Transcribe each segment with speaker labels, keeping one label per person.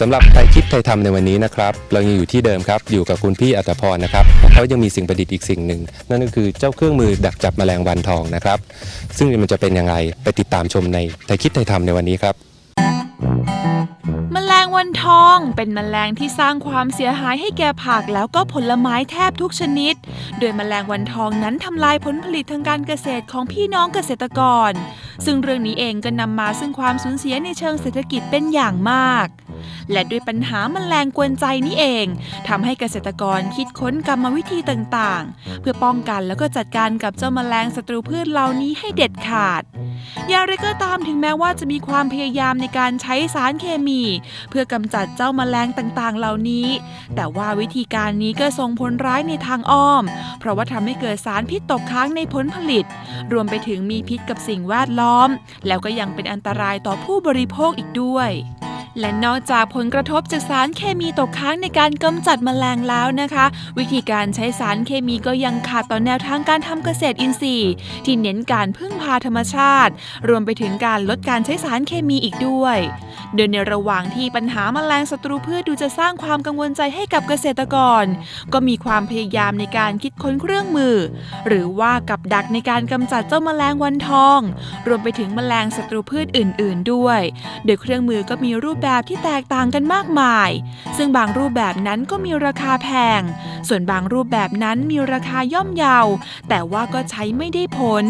Speaker 1: สำหรับไทยคิดไทยทำในวันนี้นะครับ เรายังอยู่ที่เดิมครับ อยู่กับคุณพี่อัตพรนะครับเขายังมีสิ่งประดิษฐ์อีกสิ่งหนึ่ง นั่นก็คือเจ้าเครื่องมือดักจับแมลงวันทองนะครับ ซึ่งมันจะเป็นยังไงไปติดตามชมในไทยคิดไทยทำในวันนี้ครับ
Speaker 2: มลงวันทอง เป็นแมลงที่สร้างความเสียหายให้แก่ผักแล้วก็ผลไม้แทบทุกชนิด โดยแมลงวันทองนั้นทำลายผลผลิตทางการเกษตรของพี่น้องเกษตรกร ซึ่งเรื่องนี้เองก็นำมาซึ่งความสูญเสียในเชิงเศรษฐกิจเป็นอย่างมาก และด้วยปัญหามแมลงกวนใจนี้เองทำให้เกษตรกรคิดค้นกรรมวิธีต่างๆ เพื่อป้องกันแล้วก็จัดการกับเจ้าแมลงศัตรูพืชเหล่านี้ให้เด็ดขาดอย่างไรก็ตามถึงแม้ว่าจะมีความพยายามในการใช้สารเคมีเพื่อกำจัดเจ้าแมลงต่างๆ เหล่านี้ แต่ว่าวิธีการนี้ก็ส่งผลร้ายในทางอ้อม เพราะว่าทำให้เกิดสารพิษตกค้างในผลผลิต รวมไปถึงมีพิษกับสิ่งแวดล้อม แล้วก็ยังเป็นอันตรายต่อผู้บริโภคอีกด้วยและนอกจากผลกระทบจากสารเคมีตกค้างในการกำจัดแมลงแล้วนะคะ วิธีการใช้สารเคมีก็ยังขาดต่อแนวทางการทำเกษตรอินทรีย์ที่เน้นการพึ่งพาธรรมชาติ รวมไปถึงการลดการใช้สารเคมีอีกด้วย โดยในระหว่างที่ปัญหาแมลงศัตรูพืชดูจะสร้างความกังวลใจให้กับเกษตรกร ก็มีความพยายามในการคิดค้นเครื่องมือ หรือว่ากับดักในการกำจัดเจ้าแมลงวันทอง รวมไปถึงแมลงศัตรูพืชอื่น ๆ ด้วย โดยเครื่องมือก็มีรูปแบบที่แตกต่างกันมากมาย ซึ่งบางรูปแบบนั้นก็มีราคาแพง ส่วนบางรูปแบบนั้นมีราคาย่อมเยา แต่ว่าก็ใช้ไม่ได้ผล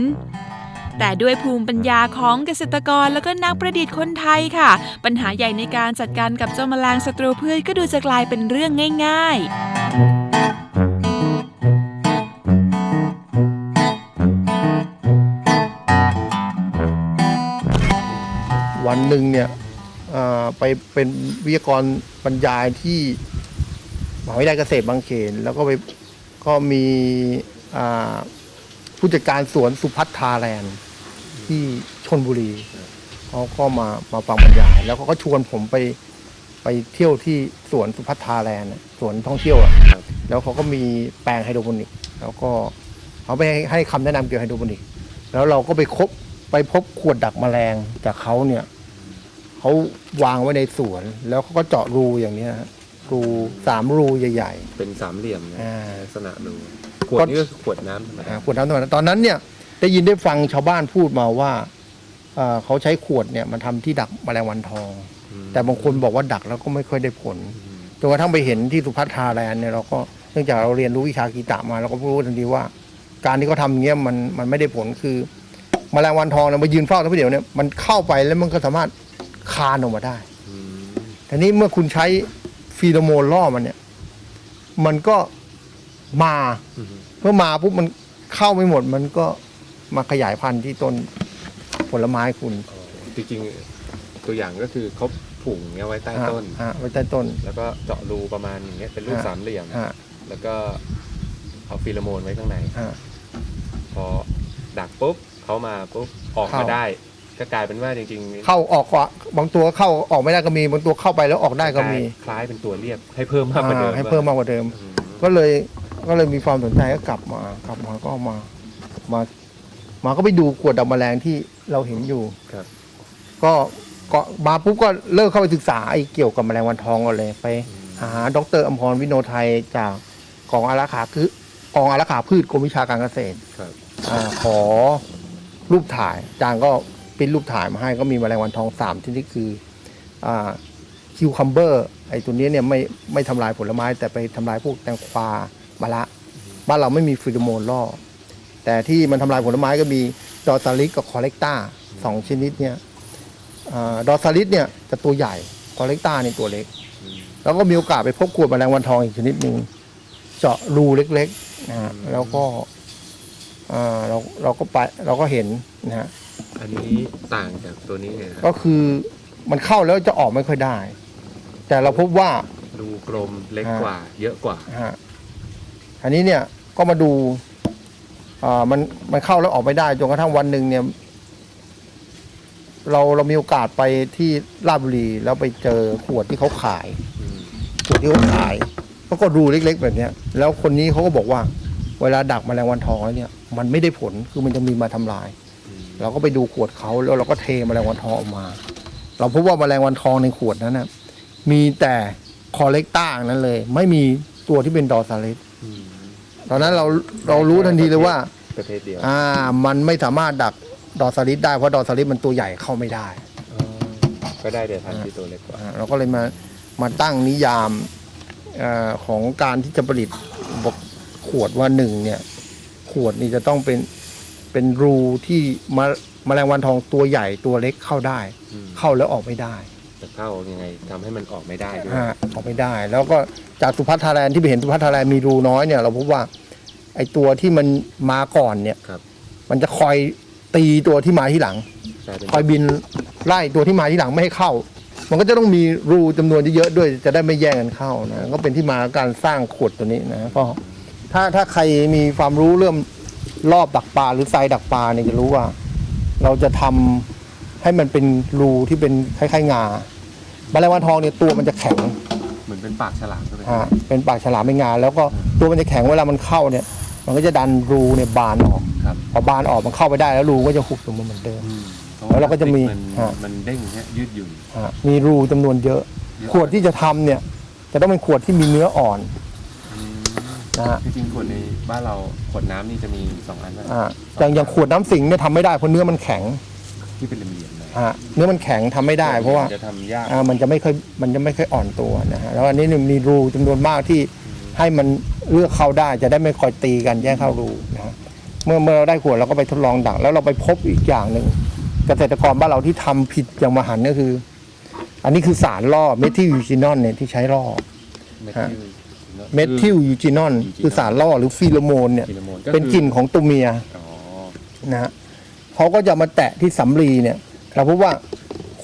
Speaker 2: แต่ด้วยภูมิปัญญาของเกษตรกรแล้วก็นักประดิษฐ์คนไทยค่ะ ปัญหาใหญ่ในการจัดการกับเจ้าแมลงศัตรูพืชก็ดูจะกลายเป็นเรื่องง่าย ๆ
Speaker 3: วันหนึ่งเนี่ยไปเป็นวิทยากรบรรยายที่มหาวิทยาลัยเกษตรบางเขน แล้วก็ไปก็มีผู้จัดการสวนสุพัฒทาแลนด์ ที่ชนบุรีเขาก็มามาฟังบรรยาย แล้วเขาก็ชวนผมไปไปเที่ยวที่สวนสุพัฒทาแลนด์อะสวนท่องเที่ยวอะแล้วเขาก็มีแปลงไฮโดรโปนิก แล้วก็เขาไปให้ให้คำแนะนำเกี่ยวกับไฮโดรโปนิก แล้วเราก็ไปคบไปพบขวดดักแมลงจากเขาเนี่ยเขาวางไว้ในสวน แล้วเขาก็เจาะรูอย่างเนี้ยฮะรูสามรูใหญ่
Speaker 1: เป็นสามเหลี่ยมนะ
Speaker 3: อ่า
Speaker 1: ลักษณะดูขวดนี้ก็คือขวดน้ำธรรม
Speaker 3: ๆ
Speaker 1: ดา
Speaker 3: อ่าขวดน้ำตอนนั้นตอนนั้นเนี่ย ได้ยินได้ฟังชาวบ้านพูดมาว่าเอ่อเขาใช้ขวดเนี่ยมาทำที่ดักแมลงวันทอง แต่บางคนบอกว่าดักแล้วก็ไม่ค่อยได้ผลจนกระทั่งไปเห็นที่สุพัฒนาแลนด์เนี่ยเราก็เนื่องจากเราเรียนรู้วิชากีตะมาเราก็รู้ทันทีว่า การที่เขาทำอย่างเงี้ยมันมันไม่ได้ผลคือแมลงวันทองเนี่ยมายืนเฝ้าทั้งเดียวเนี่ยมันเข้าไปแล้วมันก็สามารถคานออกมาได้
Speaker 1: อืม
Speaker 3: ทีนี้เมื่อคุณใช้ฟีโรโมนล่อมันเนี่ย มันก็มา
Speaker 1: อืม
Speaker 3: เมื่อมาปุ๊บมันเข้าไม่หมดมันก็ มาขยายพันธุ์ที่ต้นผลไม้คุณ
Speaker 1: จริงๆตัวอย่างก็คือเขาผุ่งเนี้ยไว้ใต้ต้น
Speaker 3: ฮะไว้ใต้ต้น
Speaker 1: แล้วก็เจาะรูประมาณอย่างเงี้ยเป็นรูป
Speaker 3: ฮะ
Speaker 1: สามเหลี่ยม
Speaker 3: ฮะ
Speaker 1: แล้วก็เอาฟีโรโมนไว้ข้างใน
Speaker 3: ฮะ
Speaker 1: พอดักปุ๊บเขามาปุ๊บออก
Speaker 3: เข้า
Speaker 1: มาได้ ก็กลายเป็นว่าจริงๆ
Speaker 3: เข้าออกกว่าบางตัวเข้าออกไม่ได้ก็มีบางตัวเข้าไปแล้วออกได้ก็มี
Speaker 1: คล้ายเป็นตัวเรียบให้เพิ่มมากกว่าเดิม
Speaker 3: อ่าให้เพิ่มมากกว่าเดิม
Speaker 1: อืม
Speaker 3: ก็เลยก็เลยมีความสนใจก็กลับมากลับมาก็มามา มาก็ไปดูขวดดักแมลงที่เราเห็นอยู่
Speaker 1: ครับ
Speaker 3: ก็ก็มาปุ๊บก็เลิกเข้าไปศึกษาไอ้เกี่ยวกับแมลงวันทองก่อนเลยไป หาดรอมพรวิโนไทยจากกองอารักขาคือกองอารักขาพืชกรมวิชาการเกษตร
Speaker 1: ครับ
Speaker 3: อาขอรูปถ่ายอาจารย์ก็ปริ้นรูปถ่ายมาให้ก็มีแมลงวันทองสามชนิดคืออ่าคิวคัมเบอร์ไอ้ตัวนี้เนี่ยไม่ไม่ทำลายผลไม้แต่ไปทำลายพวกแตงกวามะละบ้านเราไม่มีฟิโรโมนล่อ แต่ที่มันทำลายผลไม้ก็มีดอซาลิสกับคอเลกตาสองชนิดเนี่ยดอซาลิสเนี่ยจะตัวใหญ่คอเลกตานี่ตัวเล็ก
Speaker 1: อืม
Speaker 3: แล้วก็มีโอกาสไปพบขวดแมลงวันทองอีกชนิดหนึ่งเจาะรูเล็กๆนะฮะแล้วก็อ่าเราเราก็ไปเราก็เห็นนะฮะ
Speaker 1: อันนี้ต่างจากตัวนี้ไงครับ
Speaker 3: ก็คือมันเข้าแล้วจะออกไม่ค่อยได้ แต่เราพบว่า
Speaker 1: รูกลมเล็ก
Speaker 3: อ่า
Speaker 1: กว่า เยอะกว่า
Speaker 3: ฮะอันนี้เนี่ยก็มาดูอ่า มันมันเข้าแล้วออกไม่ได้จนกระทั่งวันหนึ่งเนี่ย เราเรามีโอกาสไปที่ราชบุรีแล้วไปเจอขวดที่เขาขายขวดที่เขาขายเขาก็ดูเล็ก ๆ แบบเนี้ย แล้วคนนี้เขาก็บอกว่า เวลาดักแมลงวันทองแล้วเนี่ย มันไม่ได้ผลคือมันจะมีมาทำลาย เราก็ไปดูขวดเขาแล้วเราก็เทแมลงวันทองออกมา เราพบว่าแมลงวันทองในขวดนั้นนะมีแต่คอเล็กต้านั้นเลย ไม่มีตัวที่เป็นดอซาลิส ตอนนั้นเราเรารู้ทันทีเลยว่า
Speaker 1: ประเภทเดียว
Speaker 3: อ่า มันไม่สามารถดักดอร์ซาลิสได้เพราะดอร์ซาลิสมันตัวใหญ่เข้าไม่ได้
Speaker 1: ก็ได้เดือดทันที่ตัวเล็กกว่า
Speaker 3: อ่าเราก็เลยมามาตั้งนิยามเออของการที่จะผลิตบอกขวดว่าหนึ่งเนี่ย ขวดนี่จะต้องเป็นเป็นรูที่มาแมลงวันทองตัวใหญ่ตัวเล็กเข้าได้เข้าแล้วออกไม่ได้
Speaker 1: จะเข้ายังไงทำให้มันออกไม่ได้ด้วย
Speaker 3: ฮะออกไม่ได้ แล้วก็จากสุพัทธาแลนด์ที่ไปเห็นสุพัทธาแลนด์มีรูน้อยเนี่ยเราพบว่า ไอตัวที่มันมาก่อนเนี่ย
Speaker 1: ครับ
Speaker 3: มันจะคอยตีตัวที่มาที่หลัง
Speaker 1: กลายเป็น
Speaker 3: คอยบินไล่ตัวที่มาที่หลังไม่ให้เข้า มันก็จะต้องมีรูจำนวนเยอะๆด้วยจะได้ไม่แย่งกันเข้านะก็เป็นที่มาการสร้างขวดตัวนี้นะก็ถ้าถ้าใครมีความรู้เรื่องรอบดักปลาหรือไซดักปลาเนี่ยจะรู้ว่า เราจะทำให้มันเป็นรูที่เป็นคล้ายๆงาแมลงวันทองเนี่ยตัวมันจะแข็ง
Speaker 1: เหมือนเป็นปากฉลามก็เป็น
Speaker 3: ฮะเป็นปากฉลามเป็นงาแล้วก็ตัวมันจะแข็งเวลามันเข้าเนี่ย มันก็จะดันรูเนี่ยบานออก
Speaker 1: ครับ
Speaker 3: พอบานออกมันเข้าไปได้แล้วรูก็จะหุบลงมาเหมือนเดิม แล้วเราก็จะมี
Speaker 1: มัน
Speaker 3: ฮะ
Speaker 1: มันเด้งอย่างเงี้ยยืดหยุ่น
Speaker 3: ฮะมีรูจำนวนเยอะ
Speaker 1: เยอะ
Speaker 3: ขวดที่จะทำเนี่ย จะต้องเป็นขวดที่มีเนื้ออ่อนนะฮะ
Speaker 1: จริงๆขวดในบ้านเราขวดน้ำนี่จะมีสองอันนะ
Speaker 3: อ่าอย่างอย่างขวดน้ำสิงเนี่ยทำไม่ได้เพราะเนื้อมันแข็ง
Speaker 1: ที่เป็นเหลี่ยมๆเลย
Speaker 3: ฮะเนื้อมันแข็งทำไม่ได้เพราะว่า
Speaker 1: จะทำยาก
Speaker 3: อ่ามันจะไม่ค่อยมันจะไม่ค่อยอ่อนตัวนะฮะแล้วอันนี้เนี่ยมีรูจำนวนมากที่ให้มัน เลือกเข้าได้จะได้ไม่คอยตีกันแย่งเข้ารูนะฮะเมื่อเมื่อเราได้ขวดเราก็ไปทดลองดักแล้วเราไปพบอีกอย่างหนึ่งเกษตรกรบ้านเราที่ทำผิดอย่างมหันต์ก็คือ อันนี้คือสารล่อเมทิลยูจินอลเนี่ยที่ใช้ล่อฮะเมทิลยูจินอลคือสารล่อหรือฟีโรโมนเนี่ย
Speaker 1: ฟิโลโมน
Speaker 3: เป็นกลิ่นของตัวเมีย
Speaker 1: อ๋อ
Speaker 3: นะฮะเขาก็จะมาแตะที่สำลีเนี่ยเราพบว่า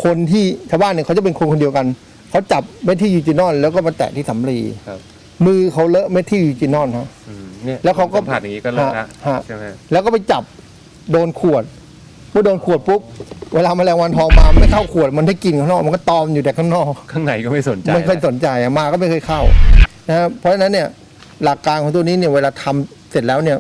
Speaker 3: คนที่ชาวบ้านเนี่ยเขาจะเป็นคนคนเดียวกัน เขาจับเมทิลยูจินอลแล้วก็มาแตะที่สำลี
Speaker 1: ครับ
Speaker 3: มือเขาเลอะเมทิลยูจินอลฮะ
Speaker 1: อืมเนี่ย
Speaker 3: แล้วเขาก็
Speaker 1: สัมผัสอย่างนี้ก็เลิกละ
Speaker 3: ฮะ
Speaker 1: ใช่ไหม
Speaker 3: แล้วก็ไปจับโดนขวดเมื่อโดนขวดปุ๊บเวลาแมลงวันทองมาไม่เข้าขวดมันได้กลินข้างนอกมันก็ตอมอยู่แต่ข้างนอก
Speaker 1: ข้างในก็ไม่สนใจ
Speaker 3: ไม่เคยสนใจอะมาก็ไม่เคยเข้านะครับเพราะฉะนั้นเนี่ยหลักการของตัวนี้เนี่ยเวลาทำเสร็จแล้วเนี่ย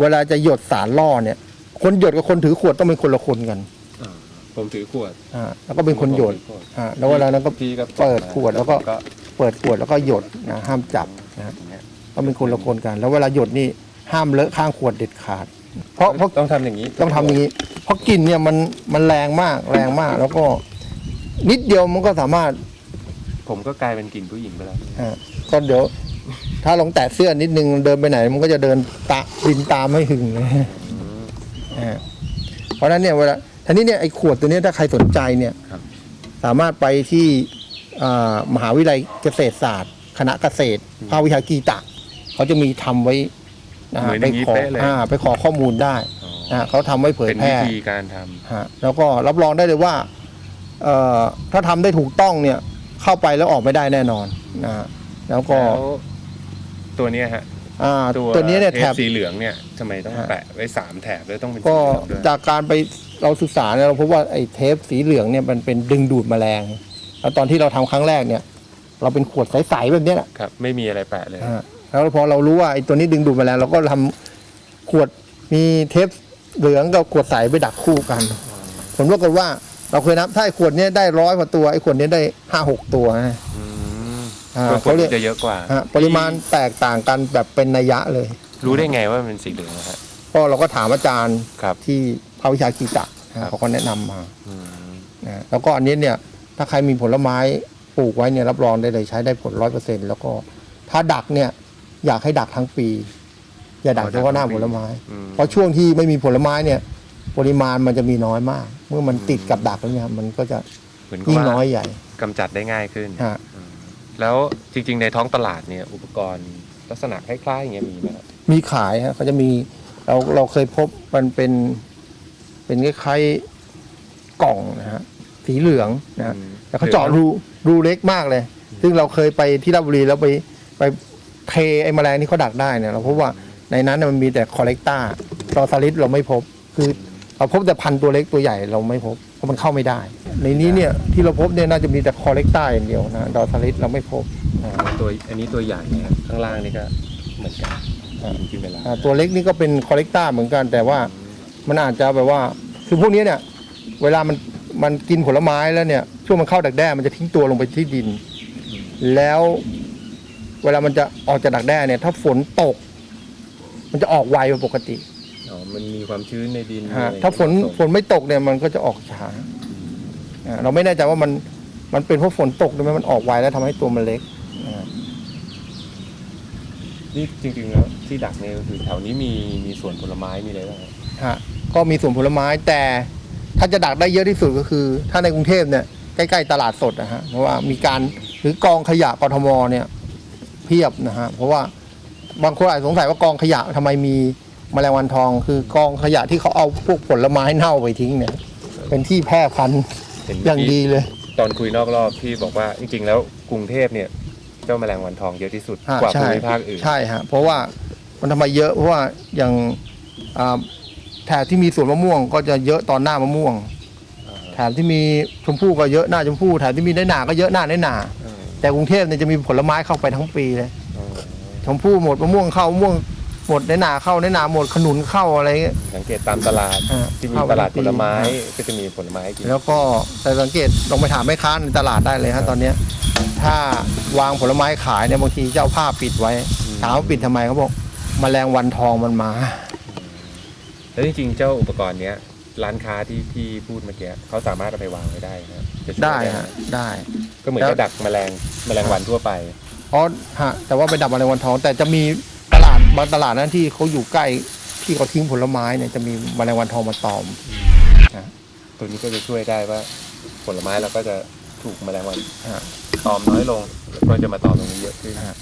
Speaker 3: เวลาจะหยดสารล่อเนี่ย คนหยดกับคนถือขวดต้องเป็นคนละคนกัน
Speaker 1: อ่าผมถือขวด
Speaker 3: อ่าแล้วก็เป็นคนหยด
Speaker 1: ผมถือขว
Speaker 3: อ่าแล้วเวลานั้นก็
Speaker 1: พี่ก็
Speaker 3: เปิดขวดแล้วก็
Speaker 1: ก็
Speaker 3: เปิดขวดแล้วก็หยดนะห้ามจับนะก็เป็นคนละคนกัน แล้วเวลาหยดนี่ห้ามเลอะข้างขวดเด็ดขาด เพราะเพราะ
Speaker 1: ต้องทำอย่างนี้
Speaker 3: ต้องทำอย่างนี้ เพราะกลิ่นเนี่ยมันมันแรงมากแรงมาก แล้วก็นิดเดียวมันก็สามารถ
Speaker 1: ผมก็กลายเป็นกลิ่นผู้หญิงไปแล้ว
Speaker 3: อ่าก็เดี๋ยว ถ้าลองแตะเสื้อนิดนึงเดินไปไหน มันก็จะเดินตะบินตามไม่หึงเลยอ่าเพราะฉะนั้นเนี่ยเวลาทีนี้เนี่ยไอ้ขวดตัวเนี้ยถ้าใครสนใจเนี่ย
Speaker 1: ครับ
Speaker 3: สามารถไปที่อ่า มหาวิทยาลัยเกษตรศาสตร์ คณะเกษตรภาควิชากีตะเขาจะมีทำไว้นะ
Speaker 1: เห
Speaker 3: ฮะ
Speaker 1: มือนอ
Speaker 3: ไป
Speaker 1: ย่างนี้
Speaker 3: ขอ
Speaker 1: เป๊ะเลย
Speaker 3: อ่าไปขอข้อมูลได้
Speaker 1: อ๋อ
Speaker 3: นะฮะเขาทำไว้เผย
Speaker 1: เป็น
Speaker 3: แพ
Speaker 1: วิ
Speaker 3: ร่
Speaker 1: ธีการทำ
Speaker 3: ฮะแล้วก็รับรองได้เลยว่าเอ่อถ้าทำได้ถูกต้องเนี่ยเข้าไปแล้วออกไม่ได้แน่นอนนะฮะแล้วก็
Speaker 1: แล้วตัวเนี้ยฮะ
Speaker 3: อ่า
Speaker 1: ตัว
Speaker 3: ตัวนี้เนี่ยแถบ
Speaker 1: สีเหลืองเนี่ยทำไมต้อง
Speaker 3: ฮะ
Speaker 1: แปะไว้สามแถบแล้วต้องเป็นสี
Speaker 3: ก็
Speaker 1: เหลืองด้วย
Speaker 3: จากการไปเราศึกษาเนี่ยเราพบว่าไอ้เทปสีเหลืองเนี่ยมันเป็นดึงดูดแมลง แล้วตอนที่เราทำครั้งแรกเนี่ย เราเป็นขวดใสๆแบบเนี้ยแหละ
Speaker 1: ครับ ไม่มีอะไรแปะเลย
Speaker 3: อ่าแล้วพอเรารู้ว่าไอ้ตัวนี้ดึงดูดแมลงเราก็ทำขวดมีเทปเหลืองกับขวดใสไปดักคู่กัน ผลปรากฏว่าเราเคยนับถ้าไอ้ขวดเนี้ยได้ร้อยกว่าตัวไอ้ขวดเนี้ยได้ห้าหกตัวนะ
Speaker 1: อืม
Speaker 3: อ่า
Speaker 1: ตัวขว
Speaker 3: เขา
Speaker 1: ด
Speaker 3: เรียก
Speaker 1: จะเยอะกว่า
Speaker 3: ฮะปริมาณแตกต่างกันแบบเป็นนัยยะเลย
Speaker 1: รู้ได้ไงว่ามันเป็นสีเหลืองนะฮะ
Speaker 3: ก็เราก็ถามอาจารย์
Speaker 1: ครับ
Speaker 3: ที่ภาควิชากีตะ
Speaker 1: ครั
Speaker 3: นะ
Speaker 1: บ
Speaker 3: เขาก็แนะนำมา
Speaker 1: อืม
Speaker 3: นะแล้วก็อันนี้เนี่ย ถ้าใครมีผลไม้ปลูกไว้เนี่ยรับรองได้เลยใช้ได้ผลร้อยเปอร์เซ็นแล้วก็ ถ้าดักเนี่ยอยากให้ดักทั้งปี อย่าดักเฉพาะหน้าผลไม้
Speaker 1: อืม
Speaker 3: เพราะช่วงที่ไม่มีผลไม้เนี่ย ปริมาณมันจะมีน้อยมาก เมื่อมันติดกับดักแล้วเนี่ยมันก็จะ
Speaker 1: เหมือนกับ
Speaker 3: ยิ่ง
Speaker 1: ว่า
Speaker 3: น้อยใหญ่
Speaker 1: กำจัดได้ง่ายขึ้น
Speaker 3: ฮะ
Speaker 1: อืมแล้วจริง ๆ ในท้องตลาดเนี่ยอุปกรณ์ลักษณะคล้ายๆอย่างเงี้ยมีไหมครับ
Speaker 3: มีขายฮะเขาจะมีเราเราเคยพบมันเป็นเป็นคล้ายๆกล่องนะฮะ สีเหลืองนะฮะ
Speaker 1: อืม
Speaker 3: แต่เขาเจาะรูรูเล็กมากเลย ซึ่งเราเคยไปที่ราชบุรีแล้วไปไปเทไอ้แมลงที่เขาดักได้เนี่ยเราพบว่าในนั้นนะมันมีแต่คอเลกตาตอซาลิสเราไม่พบ คือเราพบแต่พันธุ์ตัวเล็กตัวใหญ่เราไม่พบเพราะมันเข้าไม่ได้ ในนี้เนี่ยที่เราพบเนี่ยน่าจะมีแต่คอเลกตาอย่างเดียวนะดอซาลิสเราไม่พบอ่า
Speaker 1: ตัวอันนี้ตัวใหญ่นะครับข้างล่างนี่ก็เหมือนกัน
Speaker 3: อ่า
Speaker 1: กินเวลา
Speaker 3: อ่าตัวเล็กนี่ก็เป็นคอเลกตาเหมือนกันแต่ว่ามันอาจจะแบบว่าคือพวกนี้เนี่ยเวลามัน มันกินผลไม้แล้วเนี่ย ช่วงมันเข้าดักแด้มันจะทิ้งตัวลงไปที่ดิน แล้วเวลามันจะออกจากดักแด้เนี่ย ถ้าฝนตก มันจะออกไวกว่าปกติ
Speaker 1: อ๋อมันมีความชื้นในดิน
Speaker 3: ฮะ
Speaker 1: อะไร
Speaker 3: ถ้าฝน
Speaker 1: ผสม
Speaker 3: ฝนไม่ตกเนี่ยมันก็จะออกช้าอ่าเราไม่แน่ใจว่ามันมันเป็นเพราะฝนตกหรือไม่มันออกไวแล้วทำให้ตัวมันเล็กอ่า
Speaker 1: นี่จริงๆแล้วที่ดักเนี่ยก็คือแถวนี้มีมีสวนผลไม้มีอะไรบ้างครับ
Speaker 3: ฮะก็มีสวนผลไม้แต่ ถ้าจะดักได้เยอะที่สุดก็คือ ถ้าในกรุงเทพเนี่ยใกล้ๆตลาดสดนะฮะเพราะว่ามีการหรือกองขยะกทมเนี่ยเพียบนะฮะเพราะว่าบางคนอาจสงสัยว่ากองขยะทำไมมีแมลงวันทอง คือกองขยะที่เขาเอาพวกผลไม้เน่าไปทิ้งเนี่ย เป็นที่แพร่พันธุ์
Speaker 1: เห็น
Speaker 3: อย่างดีเลย
Speaker 1: ตอนคุยนอกรอบพี่บอกว่าจริงๆ แล้วกรุงเทพเนี่ยเจ้าแมลงวันทองเยอะที่สุด
Speaker 3: ฮะ
Speaker 1: กว่าภู
Speaker 3: ใช่
Speaker 1: มิภาคอื่น
Speaker 3: ใช่ฮะเพราะว่ามันทำไมเยอะเพราะว่าอย่างอ่า แถบที่มีสวนมะม่วงก็จะเยอะตอนหน้ามะม่วง แถบที่มีชมพู่ก็เยอะหน้าชมพู่แถบที่มีได้หนาก็เยอะหน้าได้หนา
Speaker 1: อ่า
Speaker 3: แต่กรุงเทพเนี่ยจะมีผลไม้เข้าไปทั้งปีเลย
Speaker 1: อ่า
Speaker 3: ชมพู่หมดมะม่วงเข้ามะม่วงหมดได้หนาเข้าได้หนาหมดขนุนเข้าอะไรเงี้ย
Speaker 1: สังเกตตามตลาด
Speaker 3: อ่า
Speaker 1: ที่มี
Speaker 3: เข้า
Speaker 1: ตลาด
Speaker 3: ทั้
Speaker 1: ผ
Speaker 3: งปี
Speaker 1: ลไม้
Speaker 3: อ่า
Speaker 1: ก็จะมีผลไม้ให้กิน
Speaker 3: แล้วก็แต่สังเกตลองไปถามแม่ค้าในตลาดได้เลยฮะตอนเนี้ยถ้าวางผลไม้ขายเนี่ยบางทีเจ้าผ้าปิดไว้ถามว่าปิดทำไมเขาบอกแมลงวันทองมันมา
Speaker 1: แล้วจริงๆ เจ้าอุปกรณ์เนี้ยร้านค้าที่พี่พูดเมื่อกี้เขาสามารถเอาไปวางไว้ได้นะจะช่วย
Speaker 3: ได้
Speaker 1: หม
Speaker 3: ฮะได้
Speaker 1: ก็เหมือนกับดักแมลงแมลงวันทั่วไป
Speaker 3: อ๋อฮะแต่ว่าไปดับแมลงวันทอง แต่จะมีตลาดบางตลาดนั้นที่เขาอยู่ใกล้ที่เขาทิ้งผลไม้เนี่ยจะมีแมลงวันทองมาตอม
Speaker 1: ตัวนี้ก็จะช่วยได้ว่าผลไม้เราก็จะถูกแมลงวัน
Speaker 3: ฮะ
Speaker 1: ตอมน้อยลงก็จะมาตอมตรงนี้เยอะขึ้น
Speaker 3: ฮะ